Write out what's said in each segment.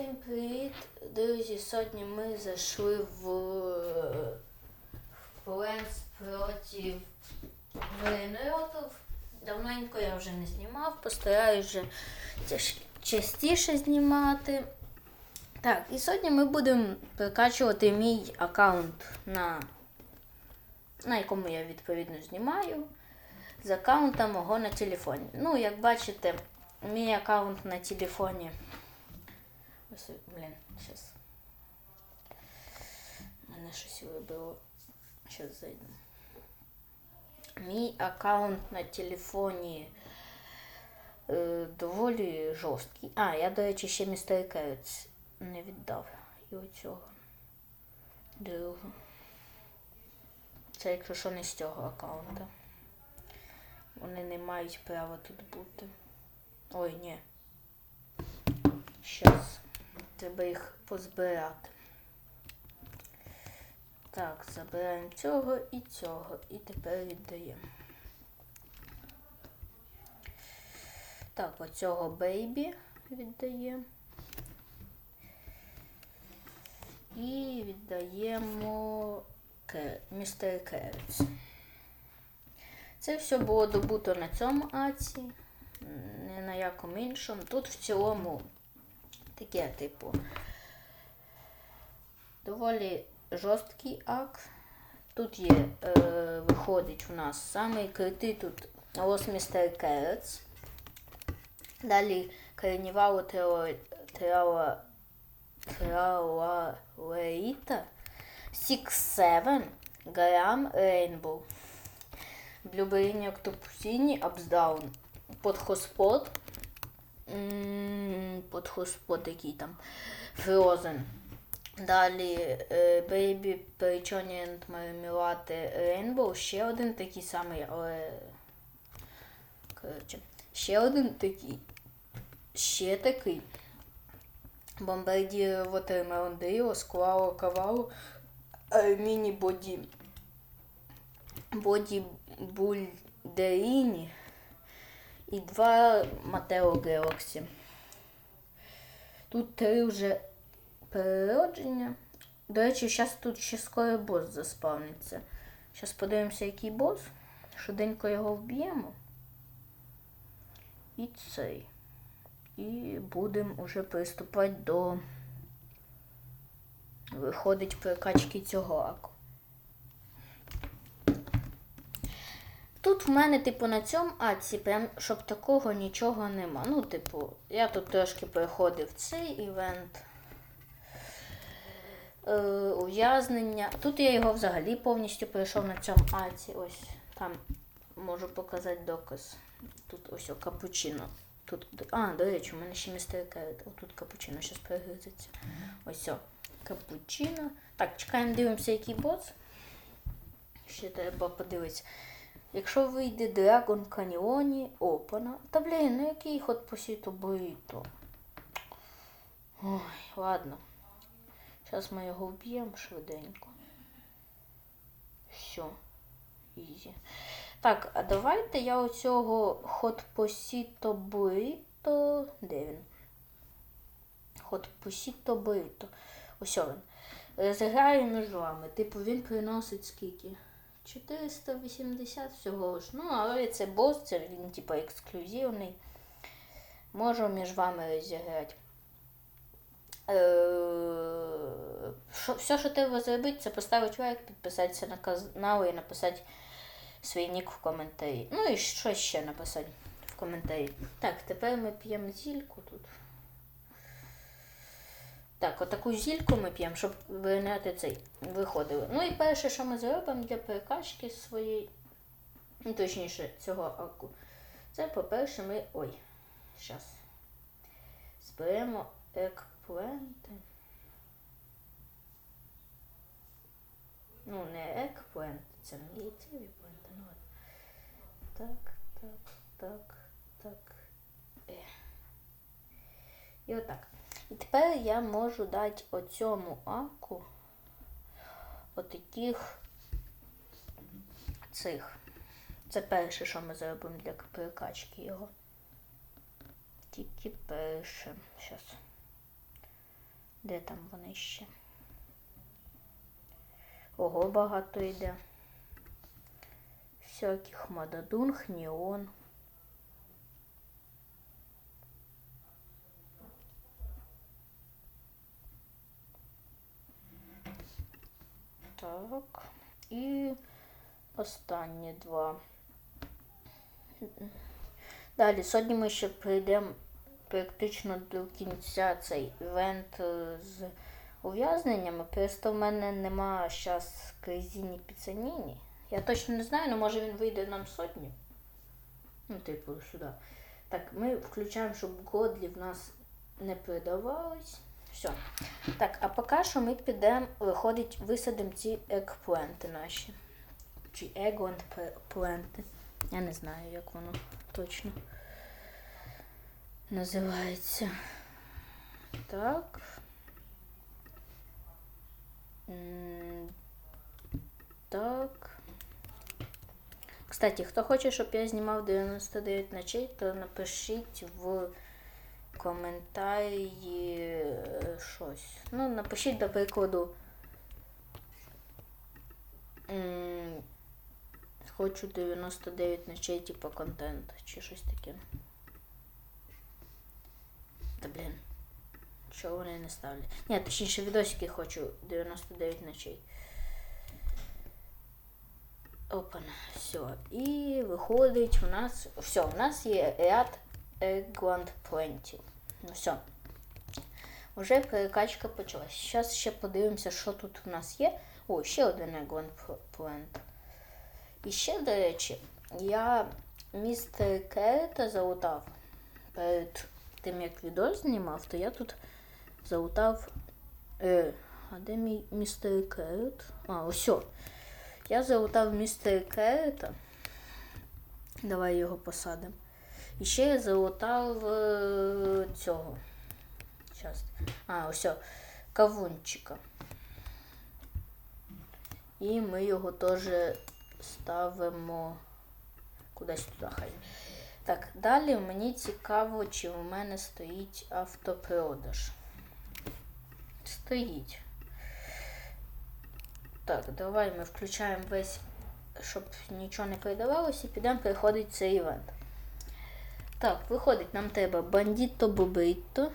Всім привіт, друзі! Сьогодні ми зайшли в Планс проти Венеротов. Давненько я вже не знімав, постараюсь вже частіше знімати. Так, і сьогодні ми будемо прикачувати мій аккаунт на, на якому я відповідно знімаю. З аккаунта мого на телефоні. Ну, як бачите, мій аккаунт на телефоні. Блін, зараз. Мене щось вибило. Зараз зайду. Мій аккаунт на телефоні е, доволі жорсткий. А, я, до речі, ще містер Керец не віддав. І оцього. Другого. Це якщо що не з цього аккаунта. Вони не мають права тут бути. Ой, ні. Щас. Треба їх позбирати. Так, забираємо цього і цього. І тепер віддаємо. Так, оцього бейбі віддаємо. І віддаємо містер Керец. Це все було добуто на цьому аці, не на якому іншому. Тут в цілому таке, типу, доволі жорсткий ак. Тут є, е, виходить у нас самий крутий тут Містер Керец. Далі Карнівалу Траларита, Six Seven, Грам Рейнбоу. Блюберіні Октопусіні, Апсдаун. Подхоспот. М, Подхоспот який там. Фрозен. Далі е, Baby and Мармелати Rainbow. Ще один такий самий, але. Коротше. Ще один такий. Ще такий. Бомбардір Watermelon Dio, Склало Кавалу, Міні Боді. Боді Бульдеріні і два Матео Гелаксі. Тут три вже переродження. До речі, зараз тут ще скоро бос заспавниться. Зараз подивимося, який бос. Швиденько його вб'ємо. І цей. І будемо вже приступати до виходить прокачки цього аку. Тут в мене, типу, на цьому аці, прям щоб такого нічого нема. Ну, типу, я тут трошки переходив цей івент. Е, ув'язнення. Тут я його взагалі повністю пройшов на цьому аці. Ось там можу показати доказ. Тут ось о, капучино. Тут, а, до речі, у мене ще містер Керет. Отут капучино зараз перегризеться. Ось о, капучино. Так, чекаємо, дивимося, який бос. Ще треба подивитися. Якщо вийде Dragon Canyon Опана. Та блін, ну який ход по світу буріто. Ой, ладно. Зараз ми його вб'ємо швиденько. Все. Ізі. Так, а давайте я оцього ход посіто буріто. Де він? Ход посіто буріто. Ось він. Розіграю між вами. Типу він приносить скільки? 480 всього ж. Ну, але це бос, це він типу ексклюзивний. Можу між вами розіграти. Е, Все, що треба зробити, це поставити лайк, підписатися на канал і написати свій нік в коментарі. Ну і що ще написати в коментарі. Так, тепер ми п'ємо зільку тут. Так, отаку зільку ми п'ємо, щоб виняти цей виходили. Ну і перше, що ми зробимо для перекачки своєї, ну точніше, цього аку. Це, по-перше, ми. Ой, зараз. Зберемо екпленти. Ну, не екпленти, це яйцеві пленти. Ну, так, так, так, так. Е. І отак. І тепер я можу дати оцьому аку отаких цих. Це перше, що ми зробимо для перекачки його. Тільки перше. Щас. Де там вони ще? Ого, багато йде. Всяких мададунг, неон. Так. І останні два. Далі, сьогодні ми ще прийдемо практично до кінця цей івент е, з ув'язненнями. Просто в мене нема зараз кризіні піцаніні. Я точно не знаю, але може він вийде нам сотню. Ну, типу, сюди. Так, ми включаємо, щоб годлі в нас не передавались. Все. Так, а поки що ми підемо, виходить, висадимо ці екпленти наші. Чи егонт-пленти. Я не знаю, як воно точно називається. Так. Так. Кстати, хто хоче, щоб я знімав 99 ночей, то напишіть в коментарі е, щось. Ну, напишіть, до прикладу. Хочу 99 ночей, типу контент, чи щось таке. Та блін. Чого вони не ставлять? Ні, точніше відосики хочу 99 ночей. Опана, все. І виходить у нас. Все, у нас є ряд Eggland плентів. Ну все. Уже перекачка почалась. Зараз ще подивимося, що тут у нас є. О, ще один плент. І ще, до речі, я містер Керета залутав перед тим, як відео знімав, то я тут залутав. Е, а де мій містер Керет? А, ось. Я залутав містер Керета. Давай його посадимо. І ще я залутав е, цього. Щас. А, ось. Кавунчика. І ми його теж ставимо кудись туди хай. Так, далі мені цікаво, чи у мене стоїть автопродаж. Стоїть. Так, давай ми включаємо весь, щоб нічого не передавалося, і підемо переходить цей івент. Так, виходить, нам треба бандіто бобито.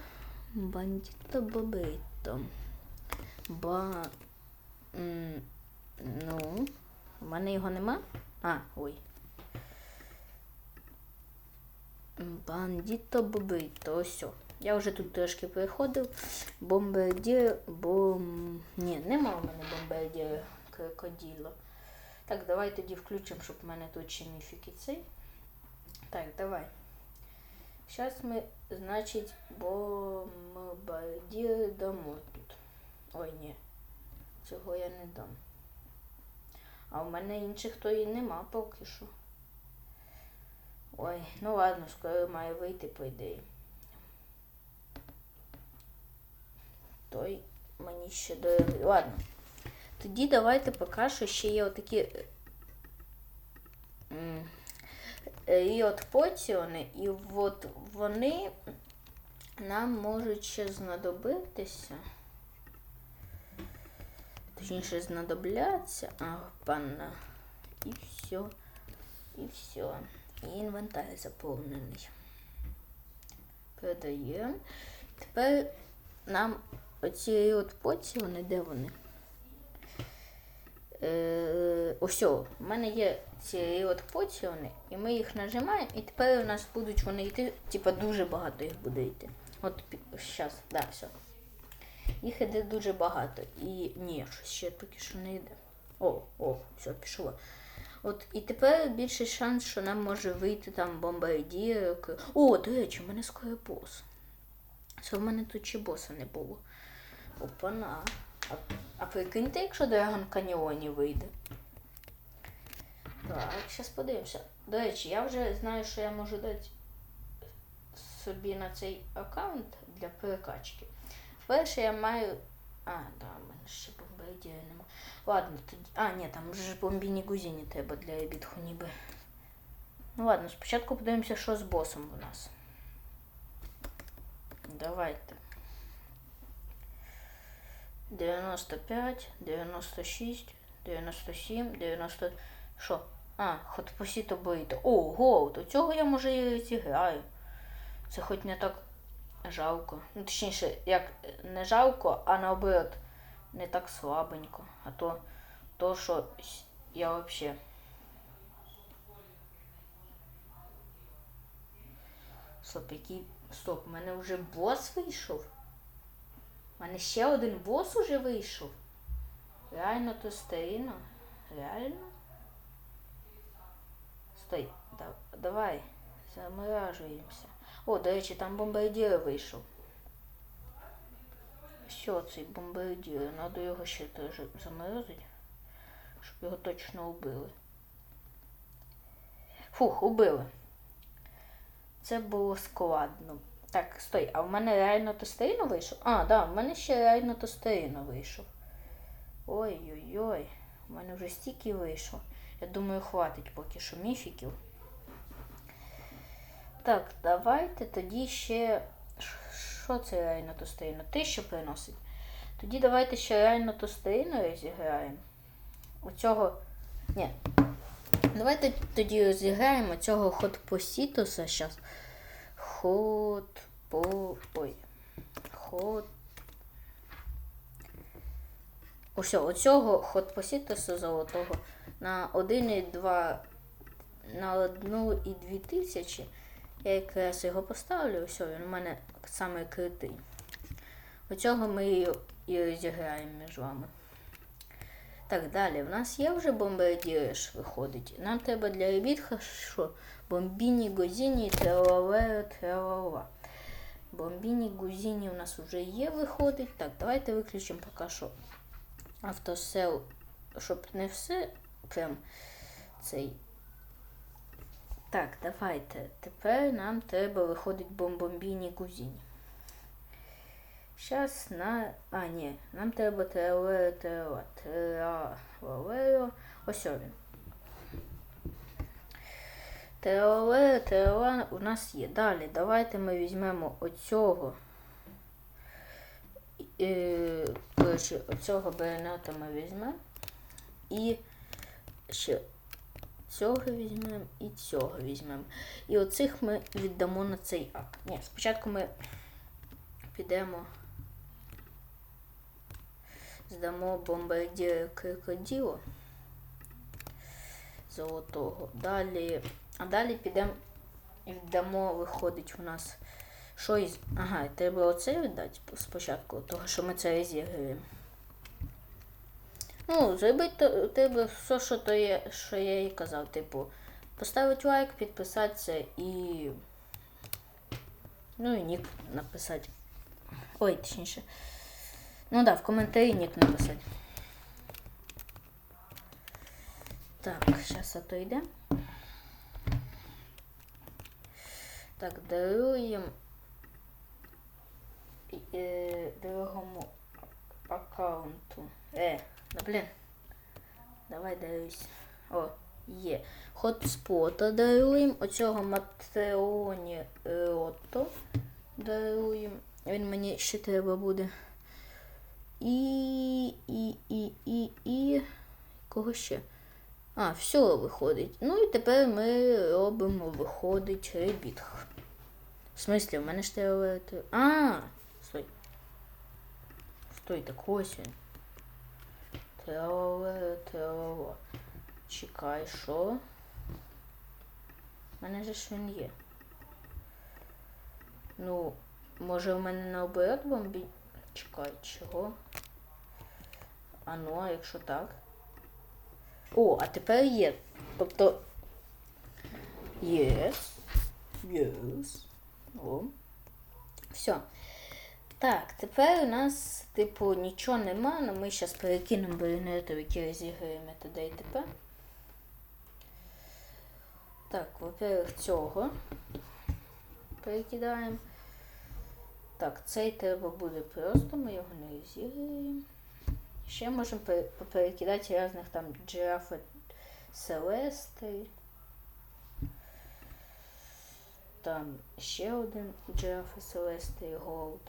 Бандіто бобито. Ба. Ну. У мене його нема? А, ой. Бандіто бобито, ось. о. Я вже тут трошки переходив. Бомбардір, бом... Ні, нема у мене бомбардіра крокоділо. Так, давай тоді включимо, щоб в мене тут ще міфіки цей. Так, давай. Зараз ми, значить, бомбардір дамо тут. Ой, ні. Цього я не дам. А в мене інших то і нема поки що. Ой, ну ладно, скоро має вийти, по ідеї. Той мені ще дорогий. Ладно. Тоді давайте поки що ще є отакі ріот поціони, і от вони нам можуть ще знадобитися. Точніше, знадобляться. А, панна. І все. І все. І інвентар заповнений. Передаємо. Тепер нам оці от поціони, де вони? Е, ось, о, у мене є ці от поціони, і ми їх нажимаємо, і тепер у нас будуть вони йти, типа дуже багато їх буде йти. От зараз, да, все. Їх іде дуже багато. І ні, щось ще поки що не йде. О, о, все, пішло. От і тепер більший шанс, що нам може вийти там бомбардір. О, до речі, у мене скоро бос. Це в мене тут ще боса не було. Опана. А, прикиньте, якщо Драгон Каньйоні вийде. Так, зараз подивимося. До речі, я вже знаю, що я можу дати собі на цей аккаунт для перекачки. Перше я маю. А, да, в мене ще бомбардіра нема. Ладно, тоді. А, ні, там ж бомбіні гузіні треба для бітху ніби. Ну ладно, спочатку подивимося, що з босом у нас. Давайте. 95, 96, 97, 90. Що? А, Хотпосіто Буріто. О, гол! До цього я може і зіграю. Це хоч не так жалко. Ну, точніше, як не жалко, а наоборот, не так слабенько. А то, то що я взагалі. Стоп, який. Стоп, у мене вже бос вийшов. У мене ще один бос уже вийшов. Реально то старіно? Реально? Стой, да, давай, заморажуємося. О, до речі, там бомбардір вийшов. Що цей бомбардір? Надо його ще теж заморозити, щоб його точно убили. Фух, убили. Це було складно. Так, стой, а в мене реально тостеїно вийшов? А, да, в мене ще реально тостеїно вийшов. Ой-ой-ой, у мене вже стільки вийшло. Я думаю, хватить поки що міфіків. Так, давайте тоді ще. Що це реально тостеїно? Ти що приносить? Тоді давайте ще реально тостеїно розіграємо. У цього. Ні. Давайте тоді розіграємо цього хотпосітуса зараз. Хот по. Ой. Хот. Ось оцього хотпосітуса золотого на 1,2 на 1,2 тисячі. Я якраз його поставлю, ось він у мене саме крутий. Оцього ми і розіграємо між вами. Так, далі. В нас є вже бомбардіриш виходить. Нам треба для ребітха що? Бомбіні, гузіні, тралаве, тралава. Бомбіні, гузіні у нас вже є, виходить. Так, давайте виключимо поки що автосел, щоб не все прям цей. Так, давайте. Тепер нам треба виходить бомбомбіні гузіні. Щас на. А, ні, нам треба тралеро, трала, тралеро. Ось він. Тралеро, трала у нас є. Далі, давайте ми візьмемо оцього. Е, коротше, оцього берената ми візьмемо. І ще цього візьмемо і цього візьмемо. І оцих ми віддамо на цей акт. Ні, спочатку ми підемо. Здамо бомбардір крокодило золотого. Далі. А далі підемо і віддамо, виходить у нас. Що із. Ага, треба оце віддати спочатку, того що ми це розіграємо. Ну, зробити треба все, що то є, що я і казав. Типу, поставити лайк, підписатися і. Ну і нік написати. Ой, точніше. Ну да, в коментарі нік написати. Так, зараз ото йде. Так, даруємо е, другому аккаунту. Е, да блін. Давай даруйся. О, є. Хотспота даруємо. Оцього Матеоні Рото даруємо. Він мені ще треба буде. І, і, і, і, і. Кого ще? А, все виходить. Ну і тепер ми робимо, виходить, ребітх. В смислі, в мене ж треба... А, стой. Стой, так ось він. Трале, тралала. Чекай, що? У мене же ж він є. Ну, може в мене наоборот бомбі... Чекай, чого? А ну, а якщо так? О, а тепер є. Тобто. Yes. Yes. О. Все. Так, тепер у нас, типу, нічого нема, але ми зараз перекинемо баронету, які розіграємо туди і тепер. Так, во-первых, цього перекидаємо. Так, цей треба буде просто, ми його не розіграємо. Ще можемо пе- поперекидати різних там джирафи Селести. Там ще один джирафи Селести Голд.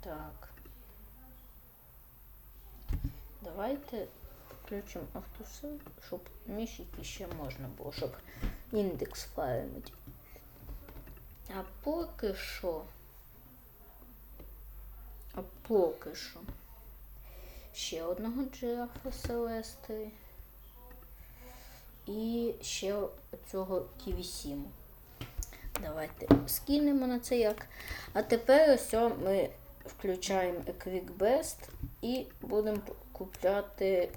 Так. Давайте включимо автосил, щоб мішики ще можна було, щоб індекс файлити. А поки що. А поки що. Ще одного джирафа Селести. І ще цього TV7. Давайте скинемо на це як. А тепер ось ми включаємо QuickBest і будемо купляти.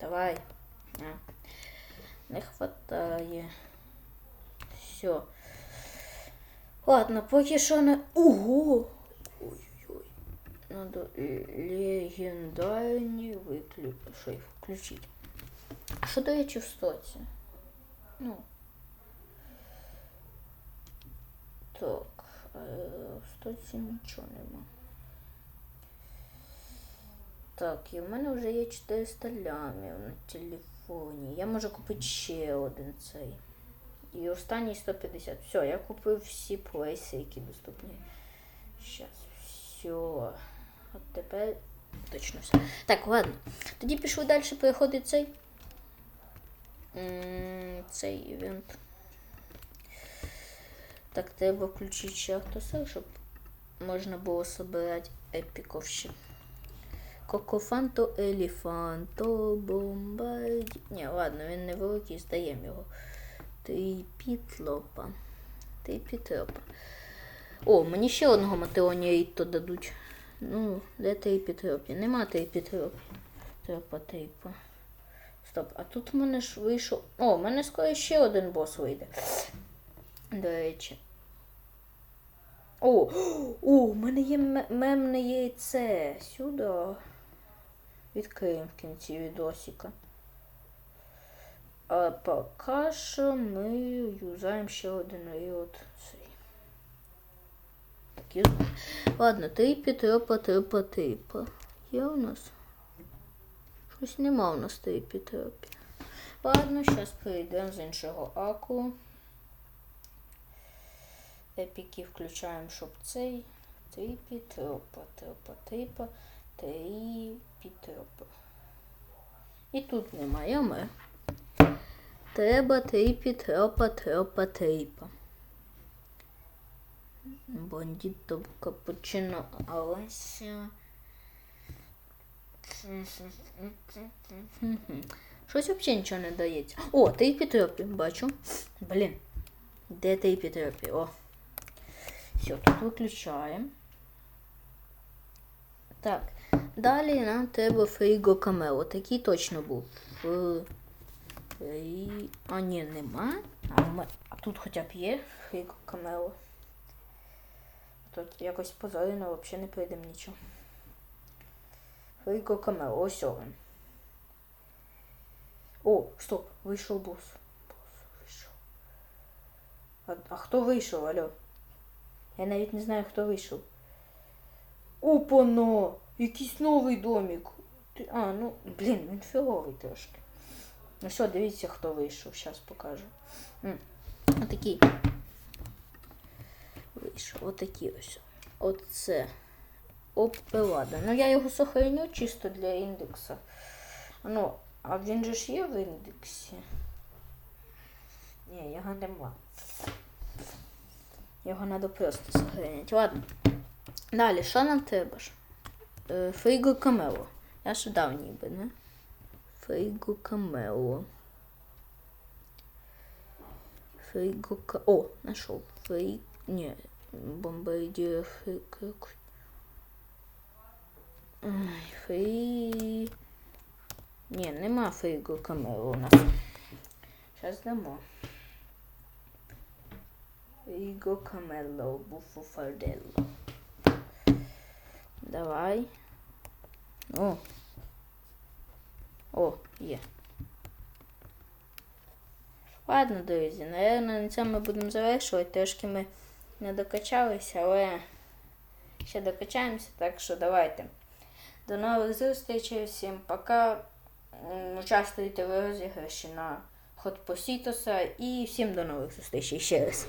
Давай. Не хватає. Все. Ладно, поки що не. Ого! Ой-ой-ой. Надо легендарні виклю... Що їх включити. А що, до речі. Ну. Так, в стоці нічого нема. Так, і в мене вже є 400 лямів на телефоні. Я можу купити ще один цей. І останній 150. Все, я купив всі плейси, які доступні. Щас, все. От тепер точно все. Так, ладно. Тоді пішли далі переходить цей. Цей івент. Так, треба включити ще автосел, щоб можна було собирати епіков ще. Кокофанто еліфанто бомбайді. Ні, ладно, він невеликий, здаємо його. Тріпітлопа. Тріпітлопа. О, мені ще одного Матеоні Рітто дадуть. Ну, де тріпітлопі? Нема тріпітлопі. Тропа, тріпа. Стоп, а тут в мене ж вийшов. О, в мене скоро ще один бос вийде. До речі. О, о, в мене є мемне яйце. Сюди. Відкриємо в кінці відосика. А поки що ми юзаємо ще один ріот цей. Так. Ладно, трипі, тропа, тропа, трипа. Є у нас? Щось нема у нас трипі, тропі. Ладно, зараз перейдемо з іншого аку. Епіки включаємо, щоб цей. Трипі, тропа, тропа, трипа, трипі, тропа. І тут немає ми. Треба трипі, тропа, тропа, трипа. Бандито капучино Алесіо. Щось взагалі нічого не дається. О, трипі, тропі, бачу. Блін. Де трипі, тропі? О. Все, тут виключаємо. Так. Далі нам треба фріго камело. Такий точно був. Фрі... А ні, нема. А, ми... а тут хоча б є фріго камело. Тут якось позорено, взагалі не прийдемо нічого. Фріго камело, ось він. О, стоп, вийшов бос. Бос вийшов. А, а хто вийшов, алло? Я навіть не знаю, хто вийшов. Опано! Якийсь новий домик. А, ну, блін, він фіговий трошки. Ну все, дивіться, хто вийшов, зараз покажу. М, Отакий. Вийшов, отакий ось. Оце. Опелада. Ну я його сохраню чисто для індекса. Ну, а він же ж є в індексі. Ні, його нема. Його треба просто сохранити. Ладно. Далі, що нам треба ж? Е, Фріго Камело. Я дав ніби, не? Фріго Камело. Фріго Ка... О. Фрі... Ні, бомбардір Фріго... Ай, Фрі... Ні, нема Фріго Камело у нас. Зараз дамо. Фріго Камело, Буфо Фарделло. Давай. О. О, є. Ладно, друзі, наверное, на цьому ми будемо завершувати. Трошки ми не докачалися, але ще докачаємося, так що давайте. До нових зустрічей, всім пока. Участвуйте в розіграші на Positosa і всім до нових зустрічей ще раз.